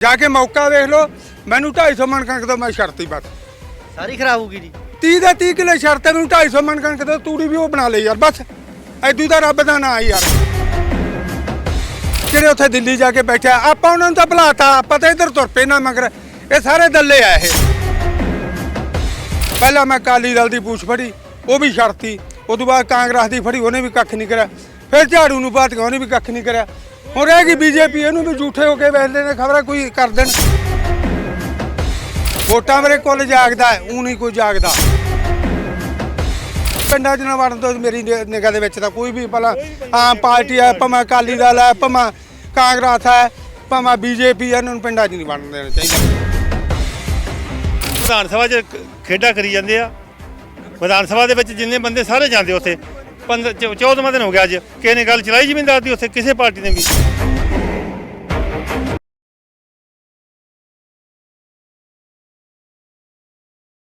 ਜਾ ਕੇ ਮੌਕਾ ਵੇਖ ਲਓ ਮੈਨੂੰ 250 ਮਣ ਕਣਕ ਤੋਂ ਮੈਂ ਛੱਡਤੀ ਬਸ। ਸਾਰੀ ਖਰਾਬ ਹੋ ਗਈ ਜੀ। 30 ਦਾ 30 ਕਿਲੇ ਹੈ ਮੈਨੂੰ 250 ਮਣ ਕਣਕ ਤੋਂ ਤੂੜੀ ਵੀ ਉਹ ਬਣਾ ਲਈ ਯਾਰ ਬਸ। ਐਦੂ ਦਾ ਰੱਬ ਦਾ ਨਾਂ ਯਾਰ। ਜਿਹੜੇ ਉੱਥੇ ਦਿੱਲੀ ਜਾ ਕੇ ਬੈਠਾ ਆਪਾਂ ਉਹਨਾਂ ਨੂੰ ਤਾਂ ਭੁਲਾਤਾ ਆਪਾਂ ਤਾਂ ਇੱਧਰ ਤੁਰ ਪਏ ਨਾ ਮਗਰ। ਇਹ ਸਾਰੇ ਦੱਲੇ ਆ ਇਹ। ਪਹਿਲਾਂ ਮੈਂ ਕਾਲੀ ਦਲ ਦੀ ਪੂਛ ਫੜੀ ਉਹ ਵੀ ਛੱਡਤੀ ਉਦੋਂ ਬਾਅਦ ਕਾਂਗਰਸ ਦੀ ਫੜੀ ਉਹਨੇ ਵੀ ਕੱਖ ਨਹੀਂ ਕਰਿਆ। ਫਿਰ ਝਾੜੂ ਨੂੰ ਬਾਤ ਉਹਨੇ ਵੀ ਕੱਖ ਨਹੀਂ ਕਰਿਆ। ਹੁਣ ਰਹਿ ਗਈ ਬੀਜੇਪੀ ਇਹਨੂੰ ਵੀ ਝੂਠੇ ਹੋ ਕੇ ਵੇਖਦੇ ਨੇ, ਖਬਰਾਂ ਕੋਈ ਕਰ ਦੇਣ। ਵੋਟਾਂ ਮੇਰੇ ਕੋਲ ਜਾਗਦਾ ਉਹ ਨਹੀਂ ਕੋਈ ਜਾਗਦਾ। ਪਿੰਡਾਂ 'ਚ ਨਾ ਵੜਨ ਤੋਂ ਮੇਰੀ ਨਿਗਾਹ ਦੇ ਵਿੱਚ ਤਾਂ ਕੋਈ ਵੀ ਭਲਾ ਆਮ ਪਾਰਟੀ ਹੈ, ਭਾਵੇਂ ਅਕਾਲੀ ਦਲ ਹੈ, ਭਾਵੇਂ ਕਾਂਗਰਸ ਹੈ, ਭਾਵੇਂ ਬੀਜੇਪੀ ਹੈ, ਇਹਨਾਂ ਨੂੰ ਪਿੰਡਾਂ 'ਚ ਨਹੀਂ ਵੜਨ ਦੇਣਾ ਚਾਹੀਦਾ। ਵਿਧਾਨ ਸਭਾ 'ਚ ਖੇਡਾਂ ਕਰੀ ਜਾਂਦੇ ਆ। ਵਿਧਾਨ ਸਭਾ ਦੇ ਵਿੱਚ ਜਿੰਨੇ ਬੰਦੇ ਸਾਰੇ ਜਾਂਦੇ ਉੱਥੇ। 14ਵਾਂ ਦਿਨ ਹੋ ਗਿਆ ਅੱਜ। ਕਿਸੇ ਨੇ ਗੱਲ ਚਲਾਈ ਜ਼ਮੀਨਦਾਰ ਦੀ, ਉੱਥੇ ਕਿਸੇ ਪਾਰਟੀ ਨੇ ਵੀ।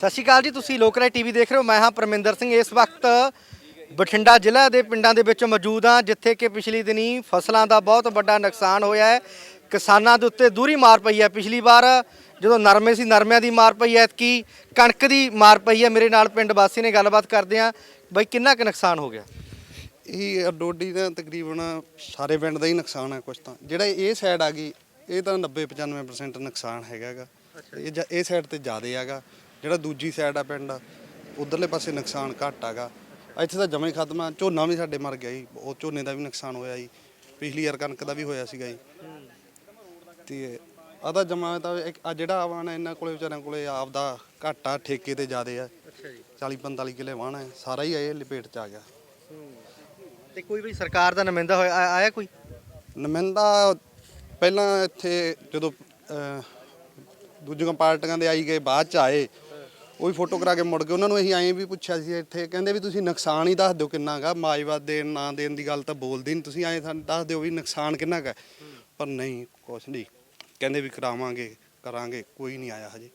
ਸਤਿ ਸ਼੍ਰੀ ਅਕਾਲ ਜੀ, ਤੁਸੀਂ ਲੋਕਰਾਏ ਟੀਵੀ ਦੇਖ ਰਹੇ ਹੋ। ਮੈਂ ਹਾਂ ਪਰਮਿੰਦਰ ਸਿੰਘ। ਇਸ ਵਕਤ ਬਠਿੰਡਾ ਜ਼ਿਲ੍ਹਾ ਦੇ ਪਿੰਡਾਂ ਦੇ ਵਿੱਚ ਮੌਜੂਦ ਹਾਂ, ਜਿੱਥੇ ਕਿ ਪਿਛਲੀ ਦਿਨੀ ਫਸਲਾਂ ਦਾ ਬਹੁਤ ਵੱਡਾ ਨੁਕਸਾਨ ਹੋਇਆ ਹੈ। ਕਿਸਾਨਾਂ ਦੇ ਉੱਤੇ ਦੂਰੀ ਮਾਰ ਪਈ ਹੈ। ਪਿਛਲੀ ਵਾਰ ਜਦੋਂ ਨਰਮੇ ਸੀ ਨਰਮਿਆਂ ਦੀ ਮਾਰ ਪਈ ਹੈ ਕੀ ਕਣਕ ਦੀ ਮਾਰ ਪਈ ਹੈ। ਮੇਰੇ ਨਾਲ ਪਿੰਡ ਵਾਸੀ ਨੇ ਗੱਲਬਾਤ ਕਰਦੇ ਆ ਬਈ ਕਿੰਨਾ ਕੁ ਨੁਕਸਾਨ ਹੋ ਗਿਆ? ਇਹ ਡੋਡੀ ਦਾ ਤਕਰੀਬਨ ਸਾਰੇ ਪਿੰਡ ਦਾ ਹੀ ਨੁਕਸਾਨ ਹੈ ਕੁਛ ਤਾਂ। ਜਿਹੜਾ ਇਹ ਸਾਈਡ ਆ ਗਈ ਇਹ ਤਾਂ 90 95% ਨੁਕਸਾਨ ਹੈਗਾਗਾ ਇਹ ਜ- ਇਹ ਸਾਈਡ ਤੇ ਜ਼ਿਆਦਾ ਹੈਗਾ। ਜਿਹੜਾ ਦੂਜੀ ਸਾਈਡ ਆ ਪਿੰਡ ਉਧਰਲੇ ਪਾਸੇ ਨੁਕਸਾਨ ਘੱਟ ਹੈਗਾ। ਇੱਥੇ ਤਾਂ ਜਮੇ ਖਤਮ ਆ। ਝੋਨਾ ਵੀ ਸਾਡੇ ਮਰ ਗਿਆ ਜੀ। ਉਹ ਝੋਨੇ ਦਾ ਵੀ ਨੁਕਸਾਨ ਹੋਇਆ ਜੀ। ਪਿਛਲੀ ਵਾਰ ਕਣਕ ਦਾ ਵੀ ਹੋਇਆ ਸੀਗਾ ਜੀ। ਤੇ ਆ ਤਾਂ ਜਮਾ ਤਾਂ ਇੱਕ ਆ ਜਿਹੜਾ ਆਵਾਨ ਹੈ ਇਹਨਾਂ ਕੋਲੇ ਵਿਚਾਰਿਆਂ ਕੋਲੇ ਆਪਦਾ ਘੱਟ ਠੇਕੇ ਤੇ ਜ਼ਿਆਦੇ ਆ। ਅੱਛਾ ਜੀ। 40 45 ਕਿੱਲੇ ਵਾਹਣ ਹੈ ਸਾਰਾ ਹੀ ਇਹ ਲਪੇਟ ਚ ਆ ਗਿਆ। ਤੇ ਕੋਈ ਵੀ ਸਰਕਾਰ ਦਾ ਨੁਮਾਇੰਦਾ ਹੋਇਆ ਆ- ਆਇਆ ਕੋਈ? ਨੁਮਾਇੰਦਾ ਪਹਿਲਾਂ ਇੱਥੇ ਜਦੋਂ ਅਹ, ਦੂਜੀਆਂ ਪਾਰਟੀਆਂ ਦੇ ਆਈ ਗਏ ਬਾਅਦ ਚ ਆਏ ਉਹ ਵੀ ਫੋਟੋ ਕਰਾ ਕੇ ਮੁੜ ਗਏ। ਉਹਨਾਂ ਨੂੰ ਅਸੀਂ ਐਂ ਵੀ ਪੁੱਛਿਆ ਸੀ ਇੱਥੇ ਕਹਿੰਦੇ ਵੀ ਤੁਸੀਂ ਨੁਕਸਾਨ ਹੀ ਦੱਸ ਦਿਓ ਕਿੰਨਾ ਗਾ ਮਾਜਵਾ ਦੇਣ ਨਾ ਦੇਣ ਦੀ ਗੱਲ ਤਾਂ ਬੋਲਦੇ ਨਹੀਂ ਤੁਸੀਂ ਐਂ ਸਾਨੂੰ ਦੱਸ ਦਿਓ ਵੀ ਨੁਕਸਾਨ ਕਿੰਨਾ ਗਾ ਪਰ ਨਹੀਂ ਕੁਛ ਨਹੀਂ ਕਹਿੰਦੇ ਵੀ ਕਰਾਵਾਂਗੇ ਕਰਾਂਗੇ ਕੋਈ ਨਹੀਂ ਆਇਆ ਹਜੇ।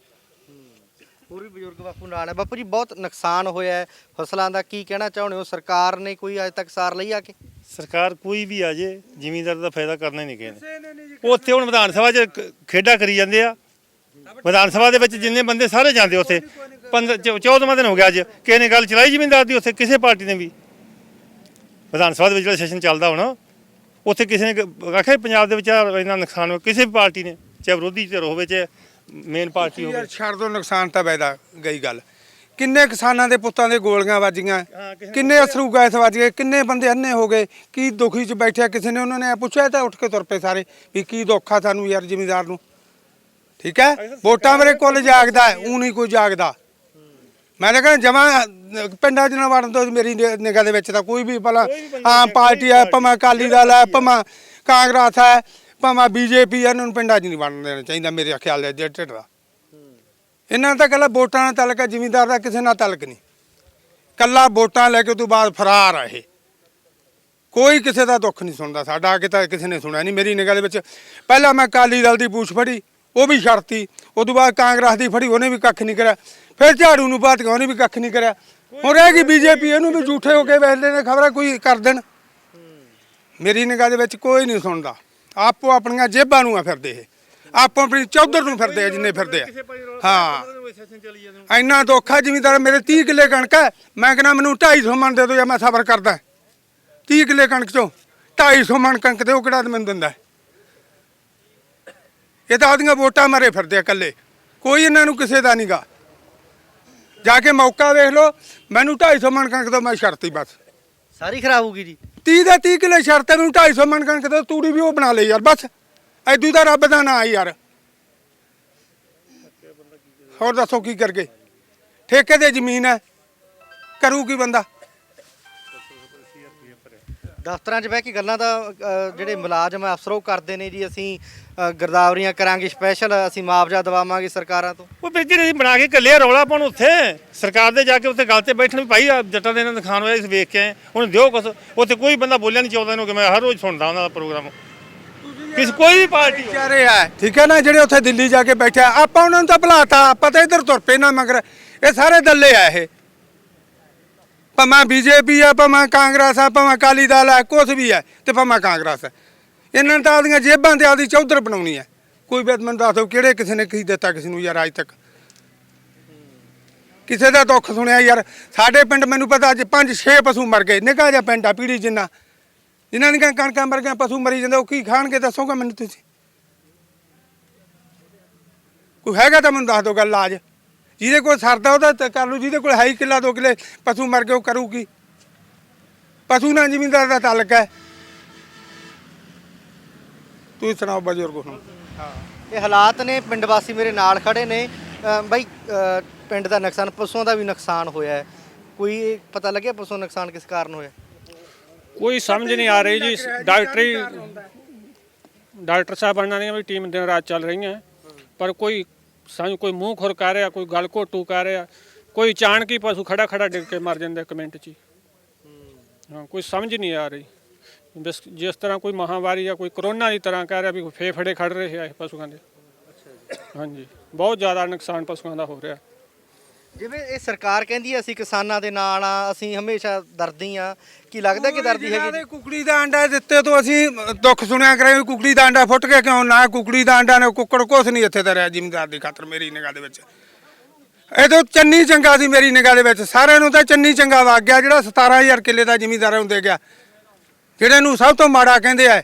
ਹੋਰ ਵੀ ਬਜ਼ੁਰਗ ਬਾਪੂ ਨਾਲ ਹੈ। ਬਾਪੂ ਜੀ ਬਹੁਤ ਨੁਕਸਾਨ ਹੋਇਆ ਹੈ ਫਸਲਾਂ ਦਾ ਕੀ ਕਹਿਣਾ ਚਾਹੁੰਦੇ ਹੋ? ਸਰਕਾਰ ਨੇ ਕੋਈ ਅਜੇ ਤੱਕ ਸਾਰ ਲਈ ਆ ਕੇ? ਸਰਕਾਰ ਕੋਈ ਵੀ ਆ ਜੇ ਜ਼ਿਮੀਂਦਾਰ ਦਾ ਫਾਇਦਾ ਕਰਨਾ ਹੀ ਨਹੀਂ ਨੇ। ਉੱਥੇ ਹੁਣ ਵਿਧਾਨ ਸਭਾ 'ਚ ਖੇਡਾਂ ਕਰੀ ਜਾਂਦੇ ਆ। ਵਿਧਾਨ ਸਭਾ ਦੇ ਵਿੱਚ ਜਿੰਨੇ ਬੰਦੇ ਸਾਰੇ ਜਾਂਦੇ ਉੱਥੇ। 14ਵਾਂ ਦਿਨ ਹੋ ਗਿਆ ਅੱਜ। ਕਿਸੇ ਨੇ ਗੱਲ ਚਲਾਈ ਜ਼ਮੀਨਦਾਰ ਦੀ ਉੱਥੇ? ਕਿਸੇ ਪਾਰਟੀ ਨੇ ਵੀ? ਵਿਧਾਨ ਸਭਾ ਦੇ ਵਿੱਚ ਜਿਹੜਾ ਸੈਸ਼ਨ ਚੱਲਦਾ ਹੁਣ। ਉੱਥੇ ਕਿਸੇ ਨੇ ਆਖਿਆ ਪੰਜਾਬ ਦੇ ਵਿੱਚ ਆਹ ਇੰਨਾ ਨੁਕਸਾਨ ਹੋਇਆ। ਕਿਸੇ ਵੀ ਪਾਰਟੀ ਨੇ ਚਾਹੇ ਵਿਰੋਧੀ ਧਿਰ ਹੋਵੇ ਚਾਹੇ ਮੇਨ ਪਾਰਟੀ ਹੋਵੇ ਯਾਰ ਛੱਡ ਦੋ ਨੁਕਸਾਨ ਤਾਂ ਵੈਦਾ ਗਈ ਗੱਲ। ਕਿੰਨੇ ਕਿਸਾਨਾਂ ਦੇ ਪੁੱਤਾਂ ਦੇ ਗੋਲੀਆਂ ਵੱਜੀਆਂ ਕਿੰਨੇ ਅਸਰੂ ਗੈਸ ਵੱਜ ਗਏ? ਕਿੰਨੇ ਬੰਦੇ ਅੰਨੇ ਹੋ ਗਏ? ਕੀ ਦੁਖੀ ਚ ਬੈਠਿਆ ਕਿਸੇ ਨੇ? ਉਹਨਾਂ ਨੇ ਪੁੱਛਿਆ ਤਾਂ ਉੱਠ ਕੇ ਤੁਰ ਪਏ ਸਾਰੇ ਵੀ ਕੀ ਦੁੱਖ ਆ ਸਾਨੂੰ ਯਾਰ ਜ਼ਿਮੀਦਾਰ ਨੂੰ। ਠੀਕ ਹੈ? ਵੋਟਾਂ ਮੇਰੇ ਕੋਲ ਜਾਗਦਾ ਉਹ ਨਹੀਂ ਕੋਈ ਜਾਗਦਾ। ਮੈਂ ਤਾਂ ਕਹਿੰਦਾ ਜਮਾ ਪਿੰਡਾਂ 'ਚ ਨਾ ਵੜਨ ਤੋਂ ਮੇਰੀ ਨਿਗਾਹ ਦੇ ਵਿੱਚ ਤਾਂ ਕੋਈ ਵੀ ਭਲਾ ਆਮ ਪਾਰਟੀ ਹੈ ਭਾਵੇਂ ਅਕਾਲੀ ਦਲ ਹੈ ਭਾਵੇਂ ਕਾਂਗਰਸ ਹੈ ਭਾਵੇਂ ਬੀਜੇਪੀ ਹੈ ਇਹਨਾਂ ਨੂੰ ਪਿੰਡਾਂ 'ਚ ਨਹੀਂ ਵੜਨ ਦੇਣਾ ਚਾਹੀਦਾ ਮੇਰੇ ਖਿਆਲ ਦੇ ਜੇ ਢਿੱਡ ਦਾ। ਇਹਨਾਂ ਦਾ ਕੱਲਾ ਵੋਟਾਂ ਨਾਲ ਤਲਕ ਹੈ ਜ਼ਿਮੀਂਦਾਰ ਦਾ ਕਿਸੇ ਨਾਲ ਤਲਕ ਨਹੀਂ। ਕੱਲਾ ਵੋਟਾਂ ਲੈ ਕੇ ਤੋਂ ਬਾਅਦ ਫਰਾਰ ਆ ਇਹ। ਕੋਈ ਕਿਸੇ ਦਾ ਦੁੱਖ ਨਹੀਂ ਸੁਣਦਾ ਸਾਡਾ ਅੱਗੇ ਤਾਂ ਕਿਸੇ ਨੇ ਸੁਣਿਆ ਨਹੀਂ। ਮੇਰੀ ਨਿਗਾਹ ਦੇ ਵਿੱਚ ਪਹਿਲਾਂ ਮੈਂ ਅਕਾਲੀ ਦਲ ਦੀ ਪੂਛ ਫੜੀ ਉਹ ਵੀ ਛੱਡਤੀ। ਉਦੋਂ ਬਾਅਦ ਕਾਂਗਰਸ ਦੀ ਫੜੀ ਉਹਨੇ ਵੀ ਕੱਖ ਨਹੀਂ ਕਰਿਆ। ਫਿਰ ਝਾੜੂ ਨੂੰ ਬਾਤ ਉਹਨੇ ਵੀ ਕੱਖ ਨਹੀਂ ਕਰਿਆ। ਹੁਣ ਰਹਿ ਗਈ ਬੀਜੇਪੀ ਇਹਨੂੰ ਵੀ ਝੂਠੇ ਹੋ ਕੇ ਵੇਖਦੇ ਨੇ ਖਬਰਾਂ ਕੋਈ ਕਰ ਦੇਣ। ਮੇਰੀ ਨਿਗਾਹ ਦੇ ਵਿੱਚ ਕੋਈ ਨਹੀਂ ਸੁਣਦਾ। ਆਪੋ ਆਪਣੀਆਂ ਜੇਬਾਂ ਨੂੰ ਆ ਫਿਰਦੇ ਇਹ। ਆਪੋ ਆਪਣੀ ਚੌਧਰ ਨੂੰ ਫਿਰਦੇ ਆ ਜਿੰਨੇ ਫਿਰਦੇ ਆ। ਹਾਂ। ਇੰਨਾ ਦੁੱਖ ਆ ਜ਼ਿਮੀਂਦਾਰ ਮੇਰੇ 30 ਕਿੱਲੇ ਕਣਕ ਹੈ ਮੈਂ ਕਹਿੰਦਾ ਮੈਨੂੰ 250 ਮਣ ਦੇ ਦਿਓ ਜਾਂ ਮੈਂ ਸਬਰ ਕਰਦਾ। 30 ਕਿੱਲੇ ਕਣਕ ਚੋਂ 250 ਮਣ ਕਣਕ ਦਿਓ ਕਿਹੜਾ ਮੈਨੂੰ ਦਿੰਦਾ? ਇਹ ਤਾਂ ਆਦੀਆਂ ਵੋਟਾਂ ਮਾਰੇ ਫਿਰਦੇ ਆ ਇਕੱਲੇ। ਕੋਈ ਇਹਨਾਂ ਨੂੰ ਕਿਸੇ ਦਾ ਨਹੀਂਗਾ ਜਾ ਕੇ ਮੌਕਾ ਵੇਖ ਲਓ ਮੈਨੂੰ 250 ਮਣ ਕਣਕ ਤੋਂ ਮੈਂ ਛੱਡਤੀ ਬਸ। ਸਾਰੀ ਖਰਾਬ ਹੋ ਗਈ ਜੀ। 30 ਦਾ 30 ਕਿੱਲੇ ਸ਼ਰਤ ਹੈ ਮੈਨੂੰ 250 ਮਣ ਕਣਕ ਤੋਂ ਤੂੜੀ ਵੀ ਉਹ ਬਣਾ ਲਈ ਯਾਰ ਬਸ। ਐਦੂ ਦਾ ਰੱਬ ਦਾ ਨਾਂ ਯਾਰ। ਹੋਰ ਦੱਸੋ ਕੀ ਕਰਗੇ? ਠੇਕੇ ਤੇ ਜ਼ਮੀਨ ਹੈ। ਕਰੂ ਕੀ ਬੰਦਾ? ਦਫ਼ਤਰਾਂ 'ਚ ਬਹਿ ਕੇ ਗੱਲਾਂ ਤਾਂ ਅ, ਜਿਹੜੇ ਮੁਲਾਜ਼ਮ ਆ ਅਫਸਰ ਉਹ ਕਰਦੇ ਨੇ ਜੀ ਅਸੀਂ ਅ, ਗਿਰਦਾਵਰੀਆਂ ਕਰਾਂਗੇ ਸਪੈਸ਼ਲ ਅਸੀਂ ਮੁਆਵਜ਼ਾ ਦਵਾਵਾਂਗੇ ਸਰਕਾਰਾਂ ਤੋਂ। ਉਹ ਫਿਰ ਜਿਹੜੇ ਬਣਾ ਕੇ ਕੱਲੇ ਰੌਲਾ ਪਾਉਣ ਉੱਥੇ। ਸਰਕਾਰ ਦੇ ਜਾ ਕੇ ਉੱਥੇ ਗੱਲ ਤੇ ਬੈਠਣ ਵੀ ਭਾਈ ਆਹ ਜੱਟਾਂ ਦੇ ਇਹਨਾਂ ਦਾ ਹੋਇਆ ਇਸ ਵੇਖ ਕੇ ਆਏ। ਹੁਣ ਦਿਓ ਕੁਛ ਉੱਥੇ ਕੋਈ ਬੰਦਾ ਬੋਲਿਆ ਨਹੀਂ ਚਾਹੁੰਦਾ ਇਹਨੂੰ ਕਿ ਮੈਂ ਹਰ ਰੋਜ਼ ਸੁਣਦਾ ਉਹਨਾਂ ਦਾ ਪ੍ਰੋਗਰਾਮ। ਕਿਸ ਕੋਈ ਵੀ ਪਾਰਟੀ। ਵਿਚਾਰੇ ਆ। ਠੀਕ ਹੈ ਨਾ ਜਿਹੜੇ ਉੱਥੇ ਦਿੱਲੀ ਜਾ ਕੇ ਬੈਠੇ ਆ ਆਪਾਂ ਉਹਨਾਂ ਨੂੰ ਤਾਂ ਭੁਲਾਤਾ ਆਪਾਂ ਤਾਂ ਇੱਧਰ ਤੁਰ ਪਏ ਨਾ ਮਗਰ। ਇਹ ਸਾਰੇ ਦੱਲੇ ਆ ਇਹ। ਭਾਵੇਂ ਬੀਜੇਪੀ ਆ, ਭਾਵੇਂ ਕਾਂਗਰਸ ਆ, ਭਾਵੇਂ ਅਕਾਲੀ ਦਲ ਆ, ਕੁਛ ਵੀ ਹੈ ਤੇ ਭਾਵੇਂ ਕਾਂਗਰਸ ਹੈ ਇਹਨਾਂ ਨੇ ਤਾਂ ਆਪਦੀਆਂ ਜੇਬਾਂ ਤੇ ਆਪਦੀ ਚੌਧਰ ਬਣਾਉਣੀ ਹੈ ਕੋਈ ਵੀ ਮੈਨੂੰ ਦੱਸ ਦਿਓ ਕਿਹੜੇ ਕਿਸੇ ਨੇ ਕੀ ਦਿੱਤਾ ਕਿਸੇ ਨੂੰ ਯਾਰ ਅੱਜ ਤੱਕ। ਕਿਸੇ ਦਾ ਦੁੱਖ ਸੁਣਿਆ ਯਾਰ। ਸਾਡੇ ਪਿੰਡ ਮੈਨੂੰ ਪਤਾ ਅੱਜ 5-6 ਪਸ਼ੂ ਮਰ ਗਏ। ਨਿੱਕਾ ਜਿਹਾ ਪਿੰਡ ਆ, ਪੀੜੀ ਜਿੰਨਾ। ਜਿਨ੍ਹਾਂ ਦੀਆਂ ਕਣਕਾਂ ਮਰ ਗਈਆਂ, ਪਸ਼ੂ ਮਰੀ ਜਾਂਦੇ, ਉਹ ਕੀ ਖਾਣਗੇ ਦੱਸੋਗਾ ਮੈਨੂੰ ਤੁਸੀਂ? ਕੋਈ ਹੈਗਾ ਤਾਂ ਮੈਨੂੰ ਦੱਸ ਦਿਓ ਗੱਲ ਆਜ ਜਿਹਦੇ ਕੋਲ ਸਰਦਾ ਉਹਦਾ ਤਾਂ ਕਰ ਲੂ ਜਿਹਦੇ ਕੋਲ ਹੈ ਹੀ ਕਿੱਲਾ ਦੋ ਕਿੱਲੇ ਪਸ਼ੂ ਮਰ ਗਏ ਉਹ ਕਰੂ ਕੀ ਪਸ਼ੂ ਨਾਲ ਜ਼ਮੀਨਦਾਰ ਦਾ ਤਾਲੁਕ ਹੈ। ਤੁਸੀਂ ਸੁਣਾਓ ਬਜ਼ੁਰਗ ਨੂੰ ਇਹ ਹਾਲਾਤ ਨੇ ਪਿੰਡ ਵਾਸੀ ਮੇਰੇ ਨਾਲ ਖੜੇ ਨੇ। ਅ, ਬਾਈ ਅ, ਪਿੰਡ ਦਾ ਨੁਕਸਾਨ ਪਸ਼ੂਆਂ ਦਾ ਵੀ ਨੁਕਸਾਨ ਹੋਇਆ ਹੈ। ਕੋਈ ਪਤਾ ਲੱਗਿਆ ਪਸ਼ੂਆਂ ਦਾ ਨੁਕਸਾਨ ਕਿਸ ਕਾਰਨ ਹੋਇਆ? ਕੋਈ ਸਮਝ ਨਹੀਂ ਆ ਰਹੀ ਜੀ। ਡਾਕਟਰੀ ਡਾਕਟਰ ਸਾਹਿਬਾਨਾਂ ਦੀਆਂ ਵੀ ਟੀਮ ਦਿਨ ਰਾਤ ਚੱਲ ਰਹੀਆਂ। ਪਰ ਕੋਈ ਸਾਨੂੰ ਕੋਈ ਮੂੰਹ ਖੁਰ ਕਰ ਰਿਹਾ ਕੋਈ ਗਲ ਘੋਟੂ ਕਰ ਰਿਹਾ ਕੋਈ ਹੀ ਪਸ਼ੂ ਖੜਾ ਖੜਾ ਡਿੱਗ ਕੇ ਮਰ ਜਾਂਦਾ ਇੱਕ ਮਿੰਟ 'ਚ ਹੀ। ਹਾਂ। ਕੋਈ ਸਮਝ ਨਹੀਂ ਆ ਰਹੀ। ਬਸ ਜਿਸ ਤਰ੍ਹਾਂ ਕੋਈ ਮਹਾਮਾਰੀ ਜਾਂ ਕੋਈ ਕਰੋਨਾ ਦੀ ਤਰ੍ਹਾਂ ਕਹਿ ਰਿਹਾ ਵੀ ਫੇਫੜੇ ਖੜ ਰਹੇ ਆ ਇਹ ਪਸ਼ੂਆਂ ਦੇ। ਹਾਂਜੀ ਬਹੁਤ ਜ਼ਿਆਦਾ ਨੁਕਸਾਨ ਪਸ਼ੂਆਂ ਦਾ ਹੋ ਰਿਹਾ। ਜਿਵੇਂ ਇਹ ਸਰਕਾਰ ਕਹਿੰਦੀ ਹੈ ਅਸੀਂ ਕਿਸਾਨਾਂ ਦੇ ਨਾਲ ਆ ਅਸੀਂ ਹਮੇਸ਼ਾ ਦਰਦੀ ਆ। ਕੀ ਲੱਗਦਾ ਕਿ ਦਰਦੀ ਹੈਗੀ? ਦੇ ਕੁਕੜੀ ਦਾ ਅੰਡਾ ਦਿੱਤੇ ਤੋਂ ਅਸੀਂ ਦੁੱਖ ਸੁਣਿਆ ਕਰੇ ਵੀ ਕੁਕੜੀ ਦਾ ਅੰਡਾ ਫੁੱਟ ਗਿਆ ਕਿਉਂ ਨਾ ਕੁਕੜੀ ਦਾ ਅੰਡਾ ਨੇ ਕੁੱਕੜ ਕੁਛ ਨਹੀਂ ਇੱਥੇ ਧਰਿਆ ਜ਼ਿਮੀਂਦਾਰ ਦੀ ਖਾਤਰ ਮੇਰੀ ਨਿਗਾਹ ਦੇ ਵਿੱਚ। ਇਹ ਤੋਂ ਚੰਨੀ ਚੰਗਾ ਸੀ ਮੇਰੀ ਨਿਗਾਹ ਦੇ ਵਿੱਚ। ਸਾਰਿਆਂ ਨੂੰ ਤਾਂ ਚੰਨੀ ਚੰਗਾ ਵਗ ਗਿਆ ਜਿਹੜਾ 17000 ਕਿੱਲੇ ਦਾ ਜ਼ਿਮੀਂਦਾਰਾਂ ਨੂੰ ਦੇ ਗਿਆ। ਜਿਹੜੇ ਨੂੰ ਸਭ ਤੋਂ ਮਾੜਾ ਕਹਿੰਦੇ ਆ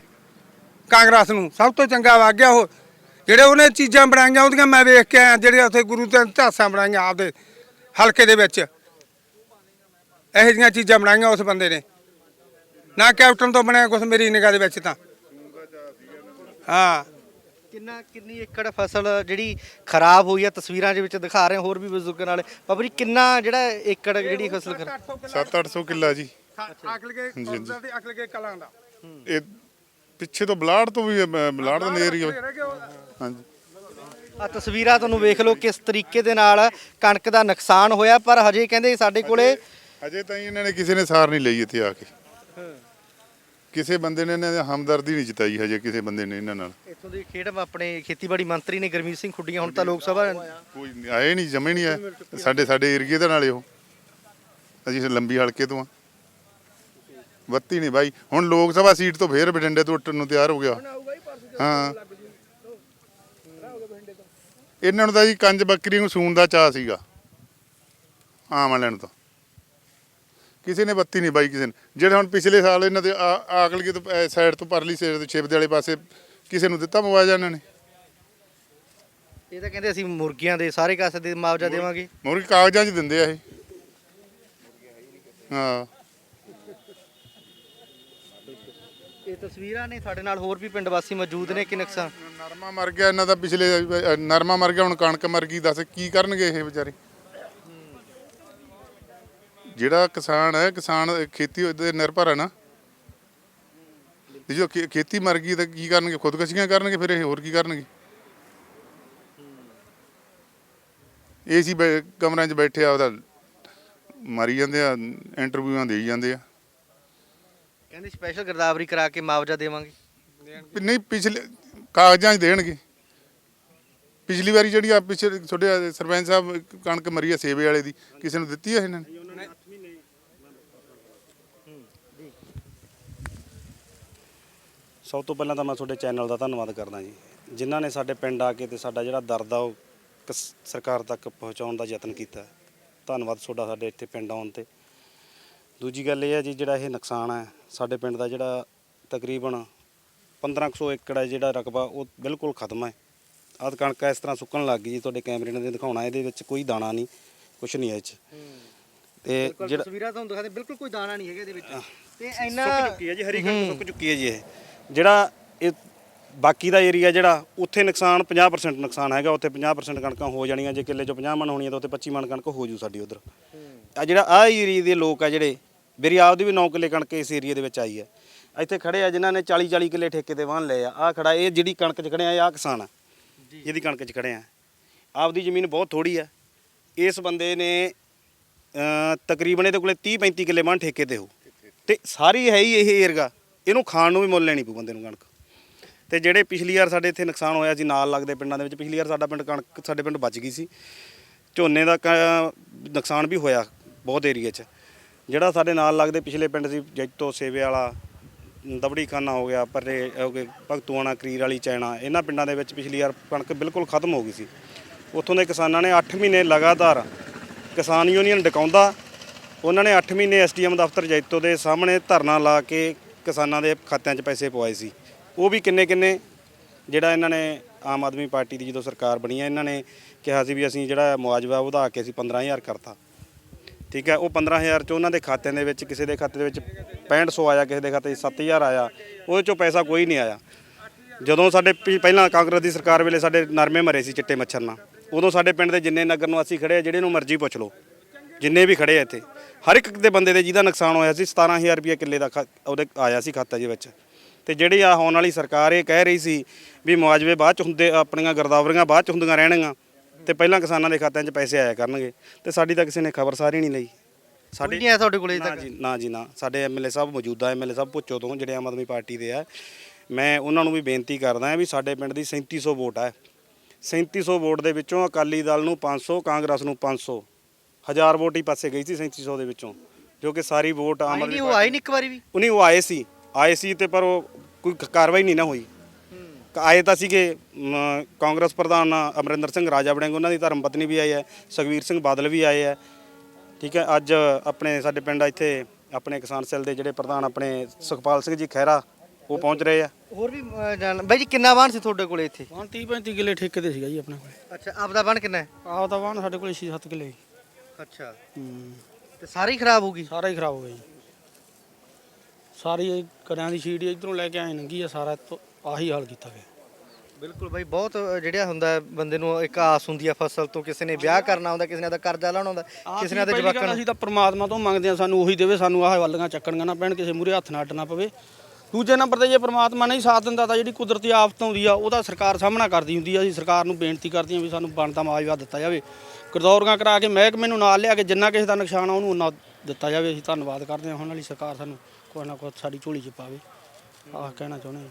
ਕਾਂਗਰਸ ਨੂੰ ਸਭ ਤੋਂ ਚੰਗਾ ਵਗ ਗਿਆ ਉਹ। ਜਿਹੜੇ ਉਹਨੇ ਚੀਜ਼ਾਂ ਬਣਾਈਆਂ ਉਹਦੀਆਂ ਮੈਂ ਵੇਖ ਕੇ ਆਇਆ ਜਿਹੜੇ ਉੱਥੇ ਗੁਰੂ ਤੇ ਝਾਸਾਂ ਬਣਾਈਆਂ ਆਪਦੇ। ਹਲਕੇ ਦੇ ਵਿੱਚ। ਇਹੋ ਜਿਹੀਆਂ ਚੀਜ਼ਾਂ ਬਣਾਈਆਂ ਉਸ ਬੰਦੇ ਨੇ। ਨਾ ਕੈਪਟਨ ਤੋਂ ਬਣਿਆ ਕੁਛ ਮੇਰੀ ਨਿਗਾਹ ਦੇ ਵਿੱਚ ਤਾਂ। ਹਾਂ। ਕਿੰਨਾ ਕਿੰਨੀ ਏਕੜ ਫਸਲ ਜਿਹੜੀ ਖਰਾਬ ਹੋਈ ਆ ਤਸਵੀਰਾਂ ਦੇ ਵਿੱਚ ਦਿਖਾ ਰਹੇ ਹੋਰ ਵੀ ਬਜ਼ੁਰਗਾਂ ਨਾਲ। ਬਾਬਾ ਜੀ ਕਿੰਨਾ ਜਿਹੜਾ ਏਕੜ ਜਿਹੜੀ ਫਸਲ ਖਰਾਬ 7-800 ਕਿੱਲਾ ਜੀ। ਅਕਲ ਕੇ ਕੌਂਸਲ ਦੀ ਅਕਲ ਕੇ ਕਲਾਂ ਦਾ। ਇਹ ਪਿੱਛੇ ਤੋਂ ਬਲਾੜ ਤੋਂ ਵੀ ਬਲਾੜ ਦਾ ਏਰੀਆ ਹਾਂਜੀ। ਆ ਤਸਵੀਰਾਂ ਤੁਹਾਨੂੰ ਵੇਖ ਲਓ ਕਿਸ ਤਰੀਕੇ ਦੇ ਨਾਲ ਕਣਕ ਦਾ ਨੁਕਸਾਨ ਹੋਇਆ ਪਰ ਹਜੇ ਕਹਿੰਦੇ ਸਾਡੇ ਕੋਲੇ ਅਜੇ ਤਾਂ ਇਹਨਾਂ ਨੇ ਕਿਸੇ ਨੇ ਸਾਰ ਨਹੀਂ ਲਈ ਇੱਥੇ ਆ ਕੇ। ਕਿਸੇ ਬੰਦੇ ਨੇ ਇਹਨਾਂ ਦੀ ਹਮਦਰਦੀ ਨਹੀਂ ਜਤਾਈ ਹਜੇ ਕਿਸੇ ਬੰਦੇ ਨੇ ਇਹਨਾਂ ਨਾਲ। ਇੱਥੋਂ ਦੀ ਖੇਡ ਆਪਣੇ ਖੇਤੀਬਾੜੀ ਮੰਤਰੀ ਨੇ ਗੁਰਮੀਤ ਸਿੰਘ ਖੁੱਡੀਆਂ ਹੁਣ ਤਾਂ ਲੋਕ ਸਭਾ ਕੋਈ ਆਏ ਨਹੀਂ ਜਮੇ ਨਹੀਂ ਆਏ। ਸਾਡੇ ਸਾਡੇ ਏਰੀਏ ਦੇ ਨਾਲੇ ਉਹ। ਅਸੀਂ ਲੰਬੀ ਹਲਕੇ ਤੋਂ ਆ। ਬੱਤੀ ਨਹੀਂ ਬਾਈ। ਹੁਣ ਲੋਕ ਸਭਾ ਸੀਟ ਤੋਂ ਫੇਰ ਬਠਿੰਡੇ ਤੋਂ ਉੱਠਣ ਨੂੰ ਤਿਆਰ ਹੋ ਗਿਆ। ਹਾਂ। ਇਹਨਾਂ ਨੂੰ ਤਾਂ ਜੀ ਕੰਜ ਬੱਕਰੀ ਨੂੰ ਸੂਣ ਦਾ ਚਾਹ ਸੀਗਾ। ਆਮ ਵਾਲਿਆਂ ਨੂੰ ਤਾਂ। ਕਿਸੇ ਨੇ ਬੱਤੀ ਨਹੀਂ ਬਾਈ ਕਿਸੇ ਨੇ। ਜਿਹੜੇ ਹੁਣ ਪਿਛਲੇ ਸਾਲ ਇਹਨਾਂ ਦੇ ਆਕਲਗੇ ਤੋਂ ਸਾਈਡ ਤੋਂ ਪਰਲੀ ਸਾਈਡ ਤੋਂ ਛਿਪ ਦੇ ਵਾਲੇ ਪਾਸੇ ਕਿਸੇ ਨੂੰ ਦਿੱਤਾ ਮੁਆਵਜ਼ਾ ਇਹਨਾਂ ਨੇ? ਇਹ ਤਾਂ ਕਹਿੰਦੇ ਅਸੀਂ ਮੁਰਗੀਆਂ ਦੇ ਸਾਰੇ ਕਾਸੇ ਦੇ ਮੁਆਵਜ਼ਾ ਦੇਵਾਂਗੇ। ਮੁਰਗੀ ਕਾਗਜ਼ਾਂ 'ਚ ਦਿੰਦੇ ਆ ਇਹ। ਹਾਂ। ਇਹ ਤਸਵੀਰਾਂ ਨੇ ਸਾਡੇ ਨਾਲ ਹੋਰ ਵੀ ਪਿੰਡ ਵਾਸੀ ਮੌਜੂਦ ਨੇ ਕਿ ਨੁਕਸਾਨ? ਨਰਮਾ ਮਰ ਗਿਆ ਇਹਨਾਂ ਦਾ ਪਿਛਲੇ ਅ, ਨਰਮਾ ਮਰ ਗਿਆ ਹੁਣ ਕਣਕ ਮਰ ਗਈ ਦੱਸ ਕੀ ਕਰਨਗੇ ਇਹ ਵਿਚਾਰੇ? ਜਿਹੜਾ ਕਿਸਾਨ ਹੈ ਕਿਸਾਨ ਖੇਤੀ ਉੱਤੇ ਨਿਰਭਰ ਹੈ ਨਾ। ਤੇ ਜੋ ਖੇ- ਖੇਤੀ ਮਰ ਗਈ ਤਾਂ ਕੀ ਕਰਨਗੇ ਖੁਦਕਸ਼ੀਆਂ ਕਰਨਗੇ ਫਿਰ ਇਹ ਹੋਰ ਕੀ ਕਰਨਗੇ? ਏਸੀ ਕਮਰਿਆਂ 'ਚ ਬੈਠੇ ਆ ਉਹਦਾ ਮਾਰੀ ਜਾਂਦੇ ਆ ਇੰਟਰਵਿਊਆਂ ਦੇਈ ਜਾਂਦੇ ਆ। ਕਹਿੰਦੇ ਸਪੈਸ਼ਲ ਗਰਦਾਵਰੀ ਕਰਾ ਕੇ ਮੁਆਵਜ਼ਾ ਦੇਵਾਂਗੇ। ਨਹੀਂ ਪਿਛਲੇ ਕਾਗਜ਼ਾਂ 'ਚ ਦੇਣਗੇ। ਪਿਛਲੀ ਵਾਰੀ ਜਿਹੜੀ ਆ ਪਿਛਲੇ ਤੁਹਾਡੇ ਸਰਪੰਚ ਸਾਹਿਬ ਕਣਕ ਮਰੀ ਆ ਸੇਵੇ ਵਾਲੇ ਦੀ ਕਿਸੇ ਨੂੰ ਦਿੱਤੀ ਆ ਇਹਨਾਂ ਨੇ? ਸਭ ਤੋਂ ਪਹਿਲਾਂ ਤਾਂ ਮੈਂ ਤੁਹਾਡੇ ਚੈਨਲ ਦਾ ਧੰਨਵਾਦ ਕਰਦਾ ਜੀ। ਜਿਨ੍ਹਾਂ ਨੇ ਸਾਡੇ ਪਿੰਡ ਆ ਕੇ ਤੇ ਸਾਡਾ ਜਿਹੜਾ ਦਰਦ ਆ ਉਹ ਸਰਕਾਰ ਤੱਕ ਪਹੁੰਚਾਉਣ ਦਾ ਯਤਨ ਕੀਤਾ। ਧੰਨਵਾਦ ਤੁਹਾਡਾ ਸਾਡੇ ਇੱਥੇ ਪਿੰਡ ਆਉਣ ਤੇ। ਦੂਜੀ ਗੱਲ ਇਹ ਹੈ ਜੀ ਜਿਹੜਾ ਇਹ ਨੁਕਸਾਨ ਹੈ ਸਾਡੇ ਪਿੰਡ ਦਾ ਜਿਹੜਾ ਤਕਰੀਬਨ 1500 ਏਕੜ ਹੈ ਜਿਹੜਾ ਰਕਬਾ ਉਹ ਬਿਲਕੁਲ ਖਤਮ ਹੈ ਆਹ ਕਣਕ ਇਸ ਤਰ੍ਹਾਂ ਸੁੱਕਣ ਲੱਗ ਗਈ ਜੀ ਤੁਹਾਡੇ ਕੈਮਰੇ ਨੇ ਦਿਖਾਉਣਾ ਇਹਦੇ ਵਿੱਚ ਕੋਈ ਦਾਣਾ ਨਹੀਂ ਕੁਛ ਨਹੀਂ ਹੈ ਇਹ 'ਚ। ਤੇ ਜਿਹੜਾ ਤਸਵੀਰਾਂ ਤੁਹਾਨੂੰ ਦਿਖਾਦੇ ਬਿਲਕੁਲ ਕੋਈ ਦਾਣਾ ਨਹੀਂ ਹੈਗਾ ਇਹਦੇ ਵਿੱਚ। ਤੇ ਸੁੱਕ ਇੰਨਾ ਚੁੱਕੀ ਹੈ ਜੀ ਹਰੀ ਕਣਕ ਸੁੱਕ ਚੁੱਕੀ ਹੈ ਜੀ ਇਹ। ਜਿਹੜਾ ਇਹ ਬਾਕੀ ਦਾ ਏਰੀਆ ਜਿਹੜਾ ਉੱਥੇ ਨੁਕਸਾਨ 50% ਨੁਕਸਾਨ ਹੈਗਾ ਉੱਥੇ 50% ਕਣਕਾਂ ਹੋ ਜਾਣੀਆਂ ਜੇ ਕਿੱਲੇ ਚੋਂ 50 ਮਣ ਹੋਣੀਆਂ ਤਾਂ ਉੱਥੇ 25 ਮਣ ਕਣਕ ਹੋ ਜੂ ਸਾਡੀ ਉਧਰ। ਆ ਜਿਹੜਾ ਆ ਏਰੀਆ ਦੇ ਲੋਕ ਆ ਜਿਹੜੇ ਮੇਰੀ ਆਪਦੀ ਵੀ 9 ਕਿੱਲੇ ਕਣਕ ਇਸ ਏਰੀਆ ਦੇ ਵਿੱਚ ਆਈ ਹੈ। ਇੱਥੇ ਖੜੇ ਆ ਜਿਨ੍ਹਾਂ ਨੇ 40 40 ਕਿੱਲੇ ਠੇਕੇ ਤੇ ਵਾਹਨ ਲਏ ਆ। ਆ ਖੜਾ ਇਹ ਜਿਹੜੀ ਕਣਕ 'ਚ ਖੜੇ ਆ ਇਹ ਆ ਕਿਸਾਨ ਆ ਜਿਹਦੀ ਕਣਕ 'ਚ ਖੜੇ ਆ ਆਪਦੀ ਜ਼ਮੀਨ ਬਹੁਤ ਥੋੜੀ ਆ। ਇਸ ਬੰਦੇ ਨੇ ਤਕਰੀਬਨ ਇਹਦੇ ਕੋਲੇ 30 35 ਕਿੱਲੇ ਵਾਹਨ ਠੇਕੇ ਤੇ ਹੋ। ਤੇ। ਸਾਰੀ ਹੈ ਹੀ ਇਹ ਏਰਗਾ ਇਹਨੂੰ ਖਾਣ ਨੂੰ ਵੀ ਮੁੱਲ ਲੈਣੀ ਪਊ ਬੰਦੇ ਨੂੰ ਕਣਕ। ਤੇ ਜਿਹੜੇ ਪਿਛਲੀ ਵਾਰ ਸਾਡੇ ਇੱਥੇ ਨੁਕਸਾਨ ਹੋਇਆ ਸੀ ਨਾਲ ਲੱਗਦੇ ਪਿੰਡਾਂ ਦੇ ਵਿੱਚ ਪਿਛਲੀ ਵਾਰ ਸਾਡਾ ਪਿੰਡ ਕਣਕ ਸਾਡੇ ਪਿੰਡ ਬਚ ਗਈ ਸੀ। ਝੋਨੇ ਦਾ ਨੁਕਸਾਨ ਵੀ ਹੋਇਆ ਬਹੁਤ ਏਰੀਆ 'ਚ। ਜਿਹੜਾ ਸਾਡੇ ਨਾਲ ਲੱਗਦੇ ਪਿਛਲੇ ਪਿੰਡ ਸੀ ਜੈਤੋ ਸੇਵੇ ਵਾਲਾ ਦਬੜੀ ਖਾਨਾ ਹੋ ਗਿਆ, ਪਰੇ, ਹੋ ਗਏ ਭਗਤੂਆਣਾ ਕਰੀਰ ਵਾਲੀ ਚੈਣਾ, ਇਹਨਾਂ ਪਿੰਡਾਂ ਦੇ ਵਿੱਚ ਪਿਛਲੀ ਵਾਰ ਕਣਕ ਬਿਲਕੁਲ ਖਤਮ ਹੋ ਗਈ ਸੀ। ਉੱਥੋਂ ਦੇ ਕਿਸਾਨਾਂ ਨੇ 8 ਮਹੀਨੇ ਲਗਾਤਾਰ ਕਿਸਾਨ ਯੂਨੀਅਨ ਡਕਾਉਂਦਾ, ਉਹਨਾਂ ਨੇ 8 ਮਹੀਨੇ ਐਸਡੀਐਮ ਦਫ਼ਤਰ ਜੈਤੋ ਦੇ ਸਾਹਮਣੇ ਧਰਨਾ ਲਾ ਕੇ ਕਿਸਾਨਾਂ ਦੇ ਖਾਤਿਆਂ 'ਚ ਪੈਸੇ ਪਵਾਏ ਸੀ। ਉਹ ਵੀ ਕਿੰਨੇ ਕਿੰਨੇ, ਜਿਹੜਾ ਇਹਨਾਂ ਨੇ ਆਮ ਆਦਮੀ ਪਾਰਟੀ ਦੀ ਜਦੋਂ ਸਰਕਾਰ ਬਣੀ ਹੈ ਇਹਨਾਂ ਨੇ ਕਿਹਾ ਸੀ ਵੀ ਅਸੀਂ ਜਿਹੜਾ ਮੁਆਵਜ਼ਾ ਵਧਾ ਕੇ ਅਸੀਂ 15000 ਕਰਤਾ। ਠੀਕ ਹੈ, ਉਹ 15000 ਚ ਉਹਨਾਂ ਦੇ ਖਾਤਿਆਂ ਦੇ ਵਿੱਚ, ਕਿਸੇ ਦੇ ਖਾਤੇ ਦੇ ਵਿੱਚ 6500 ਆਇਆ, ਕਿਸੇ ਦੇ ਖਾਤੇ 'ਚ 7000 ਆਇਆ, ਉਹਦੇ ਚੋਂ ਪੈਸਾ ਕੋਈ ਨਹੀਂ ਆਇਆ। ਜਦੋਂ ਸਾਡੇ ਪਿ- ਪਹਿਲਾਂ ਕਾਂਗਰਸ ਦੀ ਸਰਕਾਰ ਵੇਲੇ ਸਾਡੇ ਨਰਮੇ ਮਰੇ ਸੀ ਚਿੱਟੇ ਮੱਛਰ ਨਾਲ। ਉਦੋਂ ਸਾਡੇ ਪਿੰਡ ਦੇ ਜਿੰਨੇ ਨਗਰ ਨਿਵਾਸੀ ਖੜੇ ਆ, ਜਿਹੜੇ ਨੂੰ ਮਰਜ਼ੀ ਪੁੱਛ ਲਓ, ਜਿੰਨੇ ਵੀ ਖੜੇ ਆ ਇੱਥੇ। ਹਰ ਇੱਕ ਦੇ ਬੰਦੇ ਦੇ ਜਿਹਦਾ ਨੁਕਸਾਨ ਹੋਇਆ ਸੀ 17000 ਰੁਪਏ ਕਿੱਲੇ ਦਾ ਖਾ- ਉਹਦੇ ਆਇਆ ਸੀ ਖਾਤਾ ਦੇ ਵਿੱਚ। ਤੇ ਜਿਹੜੀ ਆ ਆਉਣ ਵਾਲੀ ਸਰਕਾਰ ਇਹ ਕਹਿ ਰਹੀ ਸੀ ਵੀ ਮੁਆਵਜ਼ੇ ਬਾਅਦ ਚ ਹੁੰਦੇ, ਆਪਣੀਆਂ ਗਰਦਾਵਰੀਆਂ ਬਾਅਦ ਚ ਹੁੰਦੀਆਂ ਰਹਿਣਗੀਆਂ। ਤੇ ਪਹਿਲਾਂ ਕਿਸਾਨਾਂ ਦੇ ਖਾਤਿਆਂ 'ਚ ਪੈਸੇ ਆਇਆ ਕਰਨਗੇ ਤੇ ਸਾਡੀ ਤਾਂ ਕਿਸੇ ਨੇ ਖਬਰ ਸਾਰੀ ਨਹੀਂ ਲਈ। ਕੋਈ ਨਹੀਂ ਆਇਆ ਤੁਹਾਡੇ ਕੋਲੇ ਨਾ ਤੱਕ? ਜੀ ਨਾ ਜੀ ਨਾ। ਸਾਡੇ ਐਮਐਲਏ ਸਾਹਿਬ ਮੌਜੂਦਾ ਐਮਐਲਏ ਸਾਹਿਬ ਪੁੱਛੋ ਤੋਂ ਜਿਹੜੇ ਆਮ ਆਦਮੀ ਪਾਰਟੀ ਦੇ ਆ। ਮੈਂ ਉਹਨਾਂ ਨੂੰ ਵੀ ਬੇਨਤੀ ਕਰਦਾ ਹਾਂ ਵੀ ਸਾਡੇ ਪਿੰਡ ਦੀ 3700 ਵੋਟ ਹੈ 3700 ਵੋਟ ਦੇ ਵਿੱਚੋਂ ਅਕਾਲੀ ਦਲ ਨੂੰ 500 ਕਾਂਗਰਸ ਨੂੰ 500 ਹਜ਼ਾਰ ਵੋਟ ਹੀ ਪਾਸੇ ਗਈ ਸੀ 3700 ਦੇ ਵਿੱਚੋਂ ਜੋ ਕਿ ਸਾਰੀ ਵੋਟ ਆਮ ਆਦਮੀ ਨਹੀਂ ਉਹ ਆਈ ਨਹੀਂ ਇੱਕ ਵਾਰੀ ਵੀ? ਉਨੀ ਉਹ ਆਏ ਸੀ। ਆਏ ਸੀ ਤੇ ਪਰ ਉਹ ਕੋਈ ਕਾਰਵਾਈ ਨਹੀਂ ਨਾ ਹੋਈ। ਆਏ ਤਾਂ ਸੀਗੇ ਕਾਂਗਰਸ ਪ੍ਰਧਾਨ ਅਮਰਿੰਦਰ ਸਿੰਘ ਰਾਜਾ ਵੜਿੰਗ ਉਹਨਾਂ ਦੀ ਧਰਮ ਪਤਨੀ ਵੀ ਆਈ ਹੈ ਸੁਖਵੀਰ ਸਿੰਘ ਬਾਦਲ ਵੀ ਆਏ ਹੈ। ਠੀਕ ਹੈ ਅੱਜ ਆਪਣੇ ਸਾਡੇ ਪਿੰਡ ਇੱਥੇ ਆਪਣੇ ਕਿਸਾਨ ਸੈੱਲ ਦੇ ਜਿਹੜੇ ਪ੍ਰਧਾਨ ਆਪਣੇ ਸੁਖਪਾਲ ਸਿੰਘ ਜੀ ਖਹਿਰਾ ਉਹ ਪਹੁੰਚ ਰਹੇ ਆ। ਹੋਰ ਵੀ ਜਾਣ ਬਾਈ ਜੀ ਕਿੰਨਾ ਵਾਹਨ ਸੀ ਤੁਹਾਡੇ ਕੋਲੇ ਇੱਥੇ? ਵਾਹਨ 30 35 ਕਿੱਲੇ ਠੇਕੇ ਤੇ ਸੀਗਾ ਜੀ ਆਪਣੇ ਕੋਲ। ਅੱਛਾ ਆਪਦਾ ਵਾਹਨ ਕਿੰਨਾ ਹੈ? ਆਹ ਤਾਂ ਵਾਹਨ ਸਾਡੇ ਕੋਲ 6-7 ਕਿੱਲੇ ਅੱਛਾ। ਹੂੰ। ਤੇ ਸਾਰੀ ਖਰਾਬ ਹੋ ਗਈ? ਸਾਰਾ ਹੀ ਖਰਾਬ ਹੋ ਗਿਆ ਜੀ। ਸਾਰੀ ਕਰਿਆਂ ਦੀ ਸ਼ੀਟ ਇਧਰੋਂ ਲੈ ਕੇ ਆਏ ਨੰਗੀ ਆ ਸਾਰਾ ਆਹੀ ਹਾਲ ਕੀਤਾ ਗਿਆ। ਬਿਲਕੁਲ ਬਾਈ ਬਹੁਤ ਜਿਹੜਾ ਹੁੰਦਾ ਹੈ, ਬੰਦੇ ਨੂੰ ਇੱਕ ਆਸ ਹੁੰਦੀ ਹੈ ਫਸਲ ਤੋਂ ਕਿਸੇ ਨੇ ਵਿਆਹ ਕਰਨਾ ਹੁੰਦਾ ਕਿਸੇ ਨੇ ਦਾ ਕਰਜ਼ਾ ਲਾਉਣਾ ਹੁੰਦਾ ਕਿਸੇ ਨੇ ਦਾ ਜਵਾਕਾਂ ਅਸੀਂ ਤਾਂ ਪ੍ਰਮਾਤਮਾ ਤੋਂ ਮੰਗਦੇ ਆ ਸਾਨੂੰ ਉਹੀ ਦੇਵੇ ਸਾਨੂੰ ਆਹ ਵੱਲੀਆਂ ਚੱਕਣੀਆਂ ਨਾ ਪੈਣ ਕਿਸੇ ਮੂਰੇ ਹੱਥ ਨਾ ਅੱਡਣਾ ਪਵੇ। ਦੂਜੇ ਨੰਬਰ ਤੇ ਜੇ ਪ੍ਰਮਾਤਮਾ ਨਹੀਂ ਸਾਥ ਦਿੰਦਾ ਤਾਂ ਜਿਹੜੀ ਕੁਦਰਤੀ ਆਫਤ ਆਉਂਦੀ ਆ ਉਹਦਾ ਸਰਕਾਰ ਸਾਹਮਣਾ ਕਰਦੀ ਹੁੰਦੀ ਆ। ਅਸੀਂ ਸਰਕਾਰ ਨੂੰ ਬੇਨਤੀ ਕਰਦੇ ਹਾਂ ਵੀ ਸਾਨੂੰ ਬਣਦਾ ਮੁਆਵਜ਼ਾ ਦਿੱਤਾ ਜਾਵੇ। ਗਰਦੌਰੀਆਂ ਕਰਾ ਕੇ ਮਹਿਕਮੇ ਨੂੰ ਨਾਲ ਲਿਆ ਕੇ ਜਿੰਨਾ ਕਿਸੇ ਦਾ ਨੁਕਸਾਨ ਆ ਉਹਨੂੰ ਉਹਨਾਂ ਦਿੱਤਾ ਜਾਵੇ। ਅਸੀਂ ਧੰਨਵਾਦ ਕਰਦੇ ਹਾਂ ਹੁਣ ਵਾਲੀ ਸਰਕਾਰ ਸਾਨੂੰ ਕੋਈ ਨਾ ਕੋਈ ਸਾਡੀ ਝੋਲੀ 'ਚ ਪਾਵੇ। ਆਹ ਕਹਿਣਾ ਚਾਹੁੰਦੇ ਹਾਂ।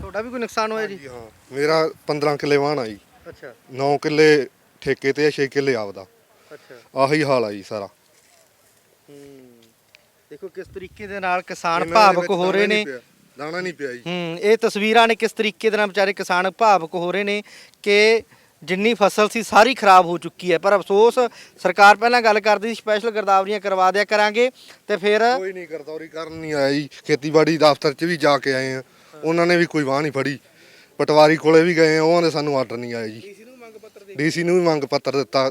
ਤੁਹਾਡਾ ਵੀ ਕੋਈ ਨੁਕਸਾਨ ਹੋਇਆ ਜੀ? ਹਾਂ। ਮੇਰਾ 15 ਕਿੱਲੇ ਵਾਹਣ ਆ ਜੀ। ਅੱਛਾ। 9 ਕਿੱਲੇ ਠੇਕੇ ਤੇ 6 ਕਿੱਲੇ ਆਪਦਾ। ਅੱਛਾ। ਆਹੀ ਹਾਲ ਆ ਜੀ ਸਾਰਾ। ਦੇਖੋ ਕਿਸ ਤਰੀਕੇ ਦੇ ਨਾਲ ਕਿਸਾਨ ਇਹਨਾਂ ਦੇ ਭਾਵਕ ਵਿੱਚ ਹੋ ਰਹੇ ਦਾਣਾ ਨੇ। ਨਹੀਂ ਪਿਆ, ਦਾਣਾ ਨਹੀਂ ਪਿਆ ਜੀ। ਹੂੰ ਇਹ ਤਸਵੀਰਾਂ ਨੇ ਕਿਸ ਤਰੀਕੇ ਦੇ ਨਾਲ ਵਿਚਾਰੇ ਕਿਸਾਨ ਭਾਵਕ ਹੋ ਰਹੇ ਨੇ ਕਿ ਜਿੰਨੀ ਫਸਲ ਸੀ ਸਾਰੀ ਖਰਾਬ ਹੋ ਚੁੱਕੀ ਹੈ। ਪਰ ਅਫਸੋਸ ਸਰਕਾਰ ਪਹਿਲਾਂ ਗੱਲ ਕਰਦੀ ਸੀ ਸਪੈਸ਼ਲ ਗਰਦਾਵਰੀਆਂ ਕਰਵਾ ਦਿਆ ਕਰਾਂਗੇ ਤੇ ਫਿਰ ਕੋਈ ਨਹੀਂ ਗਰਦੌਰੀ ਕਰਨ ਨਹੀਂ ਆਇਆ ਜੀ। ਖੇਤੀਬਾੜੀ ਦਫ਼ਤਰ 'ਚ ਵੀ ਜਾ ਕੇ ਆਏ ਆ। ਉਹਨਾਂ ਨੇ ਵੀ ਕੋਈ ਵਾਹ ਨਹੀਂ ਫੜੀ। ਪਟਵਾਰੀ ਕੋਲੇ ਵੀ ਗਏ ਆ ਉਹਨਾਂ ਦੇ ਸਾਨੂੰ ਆਰਡਰ ਨਹੀਂ ਆਇਆ ਜੀ। ਡੀਸੀ ਨੂੰ ਵੀ ਮੰਗ ਪੱਤਰ ਦਿੱਤਾ।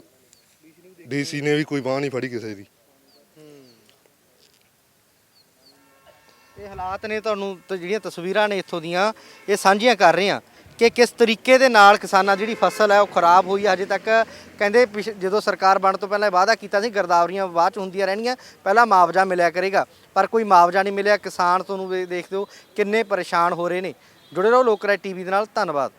ਡੀਸੀ ਨੇ ਵੀ ਕੋਈ ਵਾਹ ਨਹੀਂ ਫੜੀ ਕਿਸੇ ਦੀ। ਇਹ ਹਾਲਾਤ ਨੇ ਤੁਹਾਨੂੰ ਤੇ ਜਿਹੜੀਆਂ ਤਸਵੀਰਾਂ ਨੇ ਇੱਥੋਂ ਦੀਆਂ ਇਹ ਸਾਂਝੀਆਂ ਕਰ ਰਹੇ ਹਾਂ। ਕਿ ਕਿਸ ਤਰੀਕੇ ਦੇ ਨਾਲ ਕਿਸਾਨਾਂ ਦੀ ਜਿਹੜੀ ਫਸਲ ਹੈ ਉਹ ਖਰਾਬ ਹੋਈ ਹੈ? ਹਜੇ ਤੱਕ ਕਹਿੰਦੇ ਪਿਛ- ਜਦੋਂ ਸਰਕਾਰ ਬਣਨ ਤੋਂ ਪਹਿਲਾਂ ਵਾਅਦਾ ਕੀਤਾ ਸੀ, ਗਰਦਾਵਰੀਆਂ ਬਾਅਦ ਚ ਹੁੰਦੀਆਂ ਰਹਿਣਗੀਆਂ, ਪਹਿਲਾਂ ਮੁਆਵਜ਼ਾ ਮਿਲਿਆ ਕਰੇਗਾ। ਪਰ ਕੋਈ ਮੁਆਵਜ਼ਾ ਨਹੀਂ ਮਿਲਿਆ, ਕਿਸਾਨ ਤੁਹਾਨੂੰ ਦੇਖਦੇ ਹੋ ਕਿੰਨੇ ਪਰੇਸ਼ਾਨ ਹੋ ਰਹੇ ਨੇ। ਜੁੜੇ ਰਹੋ ਲੋਕ ਲੋਕਰਾਏ ਟੀਵੀ ਦੇ ਨਾਲ, ਧੰਨਵਾਦ।